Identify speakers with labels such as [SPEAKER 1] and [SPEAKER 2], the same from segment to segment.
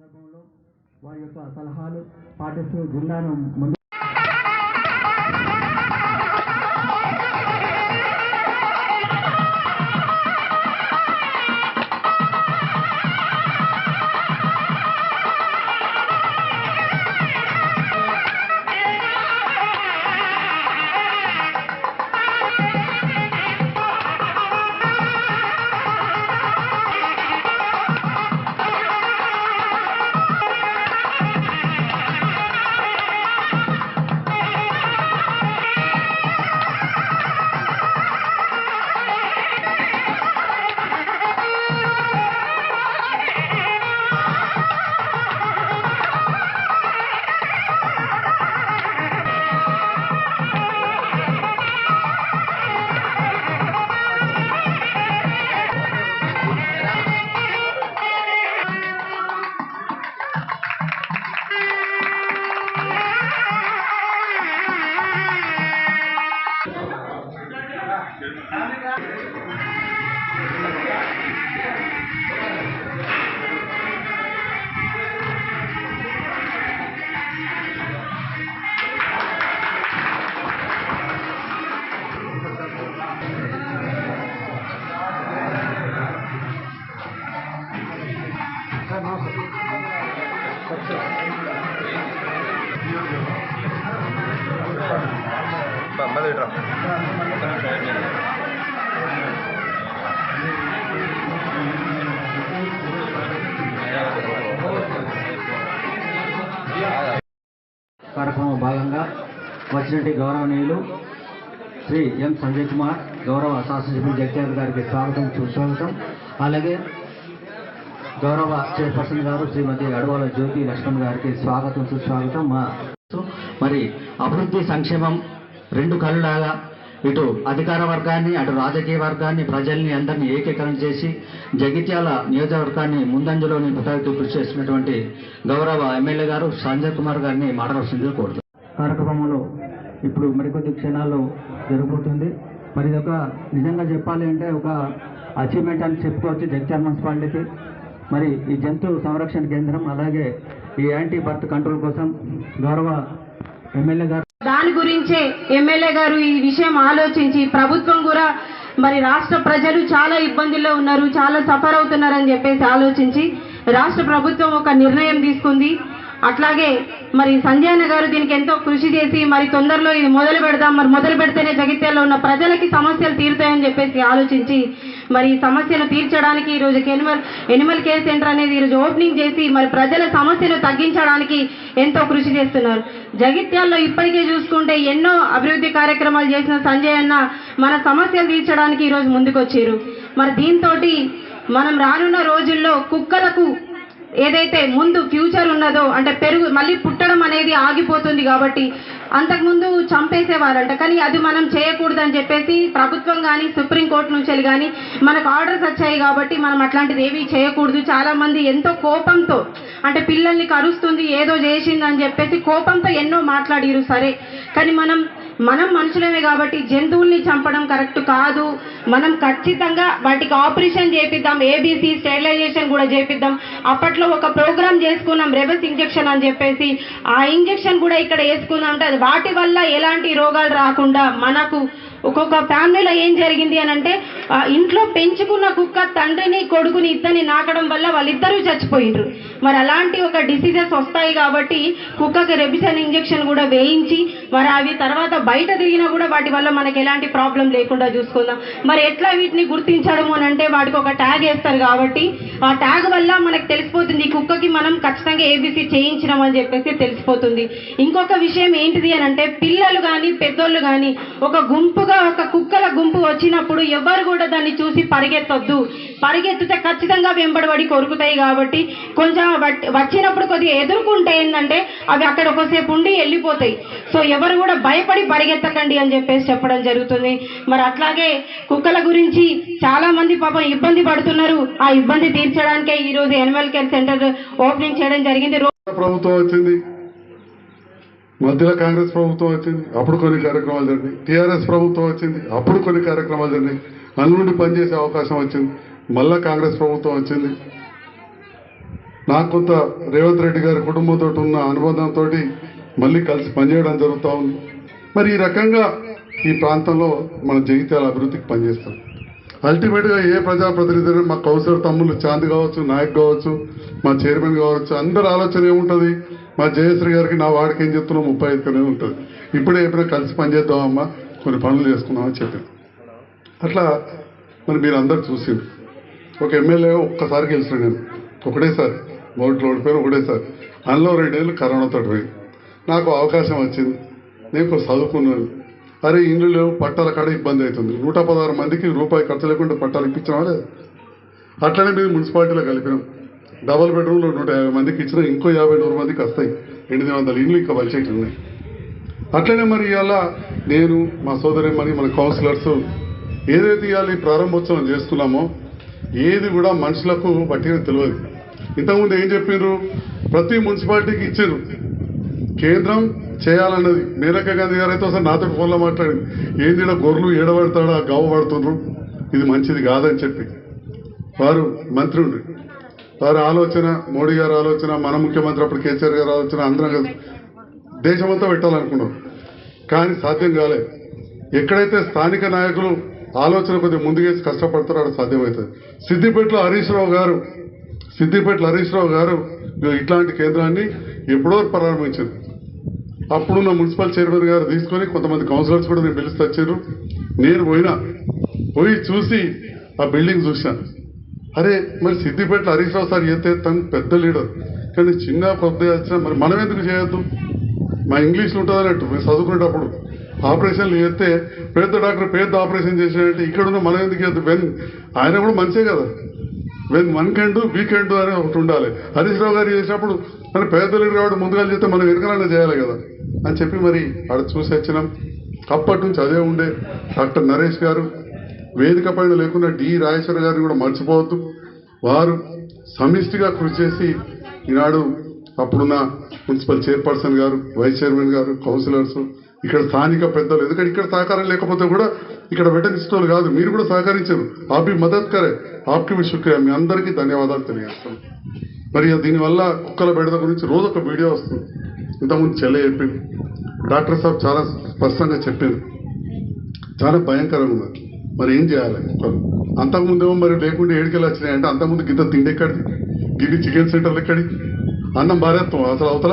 [SPEAKER 1] సందర్భంలో వారి యొక్క సలహాలు పాటిస్తూ జిల్లాను భాగంగా వచ్చినటువంటి గౌరవనీయులు శ్రీ ఎం సంజయ్ కుమార్ గౌరవ శాసనసభ్యులు జగత్యాల గారికి స్వాగతం సుస్వాగతం. అలాగే గౌరవ చైర్పర్సన్ గారు శ్రీమతి అడవాల జ్యోతి లక్ష్మణ్ గారికి స్వాగతం సుస్వాగతం. మా మరి అభివృద్ధి సంక్షేమం రెండు కళ్ళలాగా ఇటు అధికార వర్గాన్ని అటు రాజకీయ వర్గాన్ని ప్రజల్ని అందరినీ ఏకీకరణ చేసి జగిత్యాల నియోజకవర్గాన్ని ముందంజలోని నింపడానికి కృషి చేసినటువంటి గౌరవ ఎమ్మెల్యే గారు సంజయ్ కుమార్ గారిని మాట్లాడాల్సిందిగా కోరుతారు కార్యక్రమంలో ఇప్పుడు మరికొద్ది క్షణాల్లో జరగబోతుంది. మరి ఇది ఒక నిజంగా చెప్పాలి అంటే ఒక అచీవ్మెంట్ అని చెప్పుకోవచ్చు జగిత్యాల మున్సిపాలిటీకి మరి ఈ జంతు సంరక్షణ కేంద్రం అలాగే ఈ యాంటీ బర్త్ కంట్రోల్ కోసం గౌరవ ఎమ్మెల్యే గారు
[SPEAKER 2] దాని గురించే ఎమ్మెల్యే గారు ఈ విషయం ఆలోచించి ప్రభుత్వం కూడా మరి రాష్ట్ర ప్రజలు చాలా ఇబ్బందుల్లో ఉన్నారు చాలా సఫర్ అవుతున్నారని చెప్పేసి ఆలోచించి రాష్ట్ర ప్రభుత్వం ఒక నిర్ణయం తీసుకుంది. అట్లాగే మరి సంజయన గారు దీనికి ఎంతో కృషి చేసి మరి తొందరలో ఇది మొదలు పెడదాం. మరి మొదలు పెడితేనే జగిత్యాలలో ఉన్న ప్రజలకి సమస్యలు తీరుతాయని చెప్పేసి ఆలోచించి మరి ఈ సమస్యను తీర్చడానికి ఈరోజు ఎనిమల్ ఎనిమల్ కేర్ సెంటర్ అనేది ఈరోజు ఓపెనింగ్ చేసి మరి ప్రజల సమస్యను తగ్గించడానికి ఎంతో కృషి చేస్తున్నారు. జగిత్యాల్లో ఇప్పటికే చూసుకుంటే ఎన్నో అభివృద్ధి కార్యక్రమాలు చేసిన సంజయ్ అన్న మన సమస్యలు తీర్చడానికి ఈరోజు ముందుకొచ్చారు. మరి దీంతో మనం రానున్న రోజుల్లో కుక్కలకు ఏదైతే ముందు ఫ్యూచర్ ఉన్నదో అంటే పెరుగు మళ్ళీ పుట్టడం అనేది ఆగిపోతుంది కాబట్టి అంతకుముందు చంపేసేవారంట. కానీ అది మనం చేయకూడదని చెప్పేసి ప్రభుత్వం కానీ సుప్రీంకోర్టు నుంచి కానీ మనకు ఆర్డర్స్ వచ్చాయి కాబట్టి మనం అట్లాంటిది ఏమీ చేయకూడదు. చాలామంది ఎంతో కోపంతో అంటే పిల్లల్ని కరుస్తుంది ఏదో చేసిందని చెప్పేసి కోపంతో ఎన్నో మాట్లాడిరు సరే. కానీ మనం మనం మనుషులమే కాబట్టి జంతువుల్ని చంపడం కరెక్ట్ కాదు. మనం ఖచ్చితంగా వాటికి ఆపరేషన్ చేపిద్దాం ఏబీసీ స్టెరిలైజేషన్ కూడా చేపిద్దాం. అప్పట్లో ఒక ప్రోగ్రామ్ చేసుకున్నాం రెబస్ ఇంజెక్షన్ అని చెప్పేసి. ఆ ఇంజెక్షన్ కూడా ఇక్కడ వేసుకున్నాం అంటే వాటి వల్ల ఎలాంటి రోగాలు రాకుండా మనకు ఒక్కొక్క ఫ్యామిలీలో ఏం జరిగింది అని అంటే ఇంట్లో పెంచుకున్న కుక్క తండ్రిని కొడుకుని ఇద్దరిని నాకడం వల్ల వాళ్ళిద్దరూ చచ్చిపోయిండ్రు. మరి అలాంటి ఒక డిసీజెస్ వస్తాయి కాబట్టి కుక్కకి రెబిసన్ ఇంజెక్షన్ కూడా వేయించి మరి అవి తర్వాత బయట తిరిగినా కూడా వాటి వల్ల మనకి ఎలాంటి ప్రాబ్లం లేకుండా చూసుకుందాం. మరి ఎట్లా వీటిని గుర్తించడం అని అంటే వాటికి ఒక ట్యాగ్ వేస్తారు కాబట్టి ఆ ట్యాగ్ వల్ల మనకు తెలిసిపోతుంది ఈ కుక్కకి మనం ఖచ్చితంగా ఏబీసీ చేయించినాం అని చెప్పేసి తెలిసిపోతుంది. ఇంకొక విషయం ఏంటిది అని అంటే పిల్లలు కానీ పెద్దోళ్ళు కానీ ఒక గుంపుగా ఒక కుక్కల గుంపు వచ్చినప్పుడు ఎవరు కూడా దాన్ని చూసి పరిగెత్తొద్దు. పరిగెత్తితే ఖచ్చితంగా వెంబడబడి కొరుకుతాయి కాబట్టి కొంచెం వచ్చినప్పుడు కొద్దిగా ఎదుర్కొంటే ఏంటంటే అవి అక్కడ ఒకసేపు ఉండి వెళ్ళిపోతాయి. సో ఎవరు కూడా భయపడి పరిగెత్తకండి అని చెప్పేసి చెప్పడం జరుగుతుంది. మరి అట్లాగే కుక్కల గురించి చాలా మంది పాపం ఇబ్బంది పడుతున్నారు. ఆ ఇబ్బంది తీర్చడానికే ఈ రోజు ఎనిమల్ కేర్ సెంటర్ ఓపెనింగ్ చేయడం జరిగింది.
[SPEAKER 3] ప్రభుత్వం వచ్చింది. మధ్యలో కాంగ్రెస్ ప్రభుత్వం వచ్చింది. అప్పుడు కొన్ని కార్యక్రమాలు జరిగినాయి. టీఆర్ఎస్ ప్రభుత్వం వచ్చింది. అప్పుడు కొన్ని కార్యక్రమాలు జరిగినాయి. అందునుండి పనిచేసే అవకాశం వచ్చింది. మళ్ళా కాంగ్రెస్ ప్రభుత్వం వచ్చింది. నాకు కొంత రేవంత్ రెడ్డి గారి కుటుంబంతో ఉన్న అనుబంధంతో మళ్ళీ కలిసి పనిచేయడం జరుగుతూ ఉంది. మరి ఈ రకంగా ఈ ప్రాంతంలో మన జగిత్యాల అభివృద్ధికి పనిచేస్తాం. అల్టిమేట్గా ఏ ప్రజాప్రతినిధులు మా కౌసర్ తమ్ముళ్ళు చాంద్ కావచ్చు నాయక్ కావచ్చు మా చైర్మన్ కావచ్చు అందరి ఆలోచన ఏముంటుంది? మా జయశ్రీ గారికి నా వాడికి ఏం చెప్తున్నాం ముప్పై ఐదుకనే ఉంటుంది. ఇప్పుడే ఎప్పుడైనా కలిసి పనిచేద్దామమ్మా కొన్ని పనులు చేసుకుందామని చెప్పింది అట్లా మరి మీరు అందరు చూసింది ఒక ఎమ్మెల్యే ఒక్కసారి గెలిచిన నేను. ఒకటేసారి ఓట్లు ఓడిపోయాను ఒకటేసారి. అందులో రెండేళ్ళు కరోనాతో పోయి నాకు అవకాశం వచ్చింది. నేను చదువుకున్నాను. అరే ఇండ్లు లేవు పట్టాల కాడ ఇబ్బంది అవుతుంది. నూట పదహారు మందికి రూపాయి ఖర్చు లేకుండా పట్టాలు ఇప్పించినా లేదు? అట్లనే మేము మున్సిపాలిటీలో కలిపినాం. డబల్ బెడ్రూమ్లో నూట యాభై మందికి ఇచ్చినా ఇంకో యాభై నూరు మందికి వస్తాయి. ఎనిమిది వందల ఇండ్లు ఇంకా బడ్జెట్ ఉన్నాయి. అట్లనే మరి ఇవాళ నేను మా సోదరిమణి మన కౌన్సిలర్స్ ఏదైతే ఇవాళ ఈ ప్రారంభోత్సవం చేస్తున్నామో ఏది కూడా మనుషులకు పట్టిన తెలియదు. ఇంతకుముందు ఏం చెప్పిండ్రు? ప్రతి మున్సిపాలిటీకి ఇచ్చారు కేంద్రం చేయాలన్నది మేనకా గాంధీ గారు అయితే ఒకసారి నాతో ఫోన్లో మాట్లాడింది. ఏంది గొర్రెలు ఏడబడతాడా గవ్వ పడుతుండ్రు? ఇది మంచిది కాదని చెప్పి. వారు మంత్రి ఉండి వారి ఆలోచన మోడీ గారి ఆలోచన మన ముఖ్యమంత్రి అప్పుడు కేసీఆర్ గారి ఆలోచన అందరం కలిసి దేశమంతా పెట్టాలనుకున్నారు కానీ సాధ్యం కాలే. ఎక్కడైతే స్థానిక నాయకులు ఆలోచన కొద్దిగా ముందుకేసి కష్టపడతారో అక్కడ సాధ్యమవుతుంది. సిద్దిపేటలో హరీష్ రావు గారు సిద్దిపేటలో హరీష్ రావు గారు ఇట్లాంటి కేంద్రాన్ని ఎప్పుడో అప్పుడు అప్పుడున్న మున్సిపల్ చైర్మన్ గారు తీసుకొని కొంతమంది కౌన్సిలర్స్ కూడా నేను పిలిచి వచ్చారు. నేను పోయినా పోయి చూసి ఆ బిల్డింగ్ చూశాను అరే మరి సిద్దిపేటలో హరీష్ రావు సార్ చేస్తే తను పెద్ద లీడర్. కానీ చిన్న పెద్ద వచ్చినా మరి మనం ఎందుకు చేయొద్దు? మా ఇంగ్లీష్లో ఉంటుంది అన్నట్టు మేము చదువుకునేటప్పుడు. ఆపరేషన్లు చేస్తే పెద్ద డాక్టర్ పెద్ద ఆపరేషన్ చేసినట్టు ఇక్కడున్న మనం ఎందుకు చేయొద్దు? వెన్ ఆయన కూడా మంచిదే కదా. When one can do we can do అని ఒకటి ఉండాలి. హరీష్ రావు గారు చేసినప్పుడు మన పేద రావడం ముందుగా చెప్తే మనం వెనకాలనే చేయాలి కదా. అని చెప్పి మరి ఆడ చూసి వచ్చినాం. అప్పటి నుంచి అదే ఉండే. డాక్టర్ నరేష్ గారు వేదిక పైన లేకుండా డి రాజేశ్వర గారిని కూడా మర్చిపోవద్దు. వారు సమిష్టిగా కృషి చేసి ఈనాడు అప్పుడున్న మున్సిపల్ చైర్పర్సన్ గారు వైస్ చైర్మన్ గారు కౌన్సిలర్స్ ఇక్కడ స్థానిక పెద్దలు ఎందుకంటే ఇక్కడ సహకారం లేకపోతే కూడా ఇక్కడ వెటనిస్టోలు కాదు. మీరు కూడా సహకరించారు. ఆపి మదత్ కరే. ఆప్కి మీ శుక్రియ మీ అందరికీ ధన్యవాదాలు తెలియజేస్తాను మరి దీనివల్ల కుక్కల బెడద గురించి రోజు ఒక వీడియో వస్తుంది. ఇంతకుముందు చెల్లె చెప్పింది. డాక్టర్ సాబ్ చాలా స్పష్టంగా చెప్పింది చాలా భయంకరంగా ఉంది. మరి ఏం చేయాలి కుక్కలు? అంతకుముందేమో మరి లేకుండా ఏడికెళ్ళి వచ్చినాయి అంటే అంతకుముందు గిద్ద తిండి ఎక్కడి గిది చికెన్ సెంటర్లు ఎక్కడి అన్నం భార్యత్వం అసలు అవతల?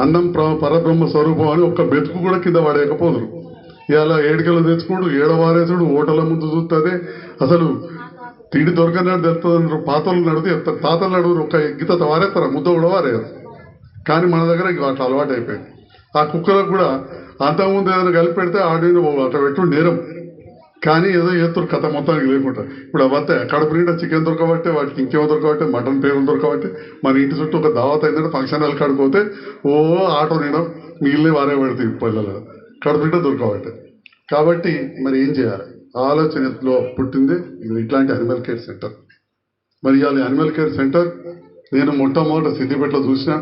[SPEAKER 3] అన్నం ప్ర- పరబ్రహ్మ స్వరూపం అని ఒక్క బెతుకు కూడా కింద పడేయకపోదురు. ఇలా ఏడుకలు తెచ్చుకోడు ఏడవారేసుడు ఓటల ముందు చూస్తుంది అసలు తిండి దొరకనాడు తెలుస్తుంది పాతలు నడితే చెప్తారు తాతలు నడువురు ఒక గీత వారేస్తారా ముద్ద కూడా వారేరు కానీ మన దగ్గర అట్లా అలవాటు అయిపోయింది ఆ కుక్కలకు కూడా అంతకుముందు ఏదైనా కలిపి పెడితే ఆడిని అట్లా పెట్టు నేరం. కానీ ఏదో చేస్తారు కథ మొత్తానికి లేకుండా. ఇప్పుడు అవత్తే కడుపు నిండా చికెన్ దొరకబట్టే వాటికి ఇంకేమో దొరకబట్టే మటన్ పేరు దొరకబట్టే మన ఇంటి చుట్టూ ఒక దావత్ అయిందంటే ఫంక్షన్ హాల్ కాడిపోతే ఓ ఆటో నిండా మిగిలిన వారే పెడతాయి పిల్లలు కడుపు నిండా దొరకబట్టే. కాబట్టి మరి ఏం చేయాలి? ఆలోచనలో పుట్టింది ఇట్లాంటి అనిమల్ కేర్ సెంటర్ మరి ఇవాళ అనిమల్ కేర్ సెంటర్ నేను మొట్టమొదట సిద్దిపేటలో చూసిన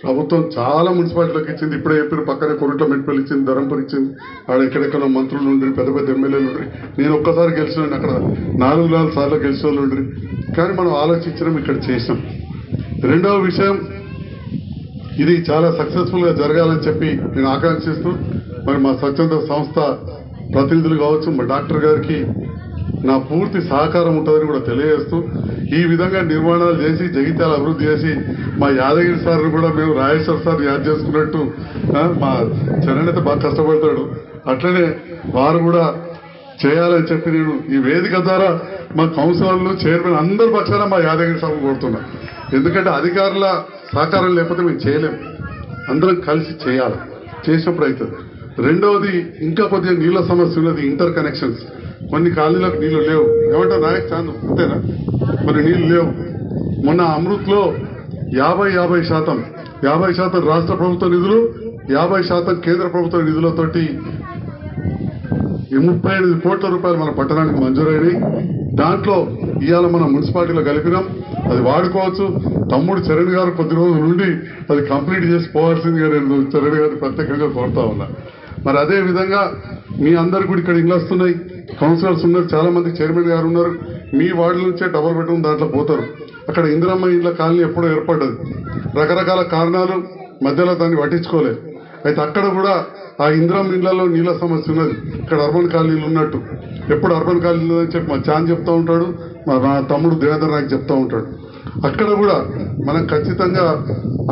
[SPEAKER 3] ప్రభుత్వం చాలా మున్సిపాలిటీలకు ఇచ్చింది. ఇప్పుడే చెప్పిన పక్కనే కొరుట్ల మెట్పల్లి ఇచ్చింది ధరంపూర్ ఇచ్చింది. ఆడ ఎక్కడెక్కడ మంత్రులు ఉండ్రి పెద్ద పెద్ద ఎమ్మెల్యేలు ఉండ్రి. నేను ఒక్కసారి గెలిచిన అక్కడ నాలుగు నాలుగు సార్లు గెలిచిన వాళ్ళు ఉండ్రి. కానీ మనం ఆలోచించడం ఇక్కడ చేసినాం. రెండవ విషయం ఇది చాలా సక్సెస్ఫుల్గా జరగాలని చెప్పి నేను ఆకాంక్షిస్తూ మరి మా స్వచ్ఛంద సంస్థ ప్రతినిధులు కావచ్చు మా డాక్టర్ గారికి నా పూర్తి సహకారం ఉంటుందని కూడా తెలియజేస్తూ ఈ విధంగా నిర్మాణాలు చేసి జగిత్యాల అభివృద్ధి చేసి మా యాదగిరి సార్ని కూడా మేము రాజేశ్వర సార్ యాద్ చేసుకున్నట్టు మా చరణ్ అయితే బాగా కష్టపడతాడు. అట్లనే వారు కూడా చేయాలని చెప్పి నేను ఈ వేదిక ద్వారా మా కౌన్సిలర్లు చైర్మన్ అందరి పక్షాన మా యాదగిరి సార్ కోరుతున్నా. ఎందుకంటే అధికారుల సహకారం లేకపోతే మేము చేయలేము అందరం కలిసి చేయాలి. చేసినప్పుడు అవుతుంది. రెండవది ఇంకా కొద్దిగా నీళ్ళ సమస్య ఉన్నది ఇంటర్ కనెక్షన్స్ కొన్ని కాలనీలకు నీళ్ళు లేవు. ఏమంటారు నాయక్ చాందు? అంతేనా? మరి నీళ్ళు లేవు. మొన్న అమృత్లో యాభై యాభై శాతం యాభై శాతం రాష్ట్ర ప్రభుత్వ నిధులు యాభై శాతం కేంద్ర ప్రభుత్వ నిధులతోటి ముప్పై ఎనిమిది కోట్ల రూపాయలు మన పట్టణానికి మంజూరైనవి దాంట్లో ఇవాళ మనం మున్సిపాలిటీలో కలిపినాం. అది వాడుకోవచ్చు. తమ్ముడు చరణ్ గారు కొద్ది రోజుల నుండి అది కంప్లీట్ చేసి పోవాల్సిందిగా నేను చరణ్ గారిని ప్రత్యేకంగా కోరుతా ఉన్నా. మరి అదే విధంగా మీ అందరు కూడా ఇక్కడ ఇండ్లు వస్తున్నాయి. కౌన్సిలర్స్ ఉన్నారు చాలా మంది చైర్మన్ గారు ఉన్నారు. మీ వార్డు నుంచే డబల్ బెడ్రూమ్ దాంట్లో పోతారు. అక్కడ ఇందిరమ్మ ఇండ్ల కాలనీ ఎప్పుడో ఏర్పడ్డది. రకరకాల కారణాలు మధ్యలో దాన్ని పట్టించుకోలేదు అయితే అక్కడ కూడా ఆ ఇందిరం ఇండ్లలో నీళ్ళ సమస్య ఉన్నది. ఇక్కడ అర్బన్ కాలనీలు ఉన్నట్టు. ఎప్పుడు అర్బన్ కాలనీలు అని చెప్పి మా చాన్ చెప్తూ ఉంటాడు మా నా తమ్ముడు దేవేంద్ర నాకు చెప్తూ ఉంటాడు. అక్కడ కూడా మనం ఖచ్చితంగా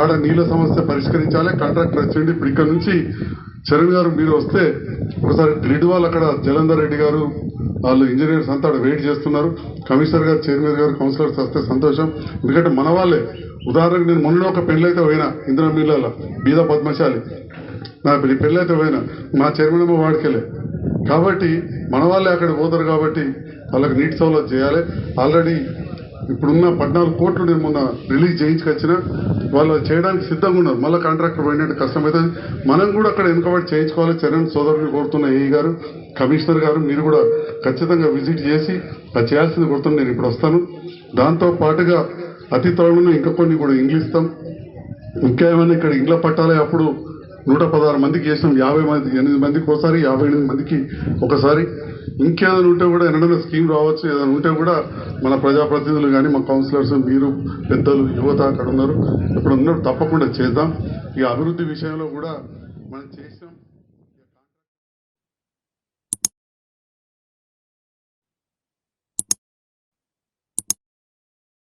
[SPEAKER 3] ఆడ నీళ్ళ సమస్య పరిష్కరించాలి కాంట్రాక్టర్ వచ్చిండి ఇప్పుడు ఇక్కడ నుంచి చరణ్ గారు మీరు వస్తే ఒకసారి గ్రిడ్ వాళ్ళు అక్కడ జలంధర్ రెడ్డి గారు వాళ్ళు ఇంజనీర్స్ అంతా అక్కడ వెయిట్ చేస్తున్నారు. కమిషనర్ గారు చైర్మన్ గారు కౌన్సిలర్స్ వస్తే సంతోషం. ఎందుకంటే మన వాళ్ళే. ఉదాహరణకు నేను మొన్న ఒక పెళ్ళైతే పోయినా ఇందిరా మిల్లాల బీద పద్మశాలి. నా పెళ్ళైతే పోయినా మా చైర్మన్ అమ్మ వాడికెళ్ళే. కాబట్టి మన వాళ్ళే అక్కడ పోతారు కాబట్టి వాళ్ళకి నీటి సౌలభ్యం చేయాలి. ఆల్రెడీ ఇప్పుడున్న పద్నాలుగు కోట్లు నేను మొన్న రిలీజ్ చేయించుకొచ్చిన వాళ్ళు చేయడానికి సిద్ధంగా ఉన్నారు. మళ్ళీ కాంట్రాక్టర్ పోయినట్టు కష్టమవుతుంది మనం కూడా అక్కడ వెనుకబడి చేయించుకోవాలి చరణ్ సోదరుని కోరుతున్న ఏఈ గారు కమిషనర్ గారు మీరు కూడా ఖచ్చితంగా విజిట్ చేసి అది చేయాల్సింది కోరుతున్నా నేను ఇప్పుడు వస్తాను. దాంతో పాటుగా అతి త్వరలో ఇంకా కొన్ని కూడా ఇంగ్లీష్ ఇస్తాం ఇంకా ఏమైనా ఇక్కడ ఇంగ్ల పట్టాలి అప్పుడు నూట పదహారు మందికి చేసినాం. యాభై మంది ఎనిమిది మందికి ఒకసారి యాభై ఎనిమిది మందికి ఒకసారి. ఇంకేదైనా ఉంటే కూడా ఎన్నడైనా స్కీమ్ రావచ్చు. ఏదైనా ఉంటే కూడా మన ప్రజాప్రతినిధులు కానీ మా కౌన్సిలర్స్ మీరు పెద్దలు యువత అక్కడ ఉన్నారు. ఇప్పుడు ఉన్నారు తప్పకుండా చేద్దాం. ఈ అభివృద్ధి విషయంలో కూడా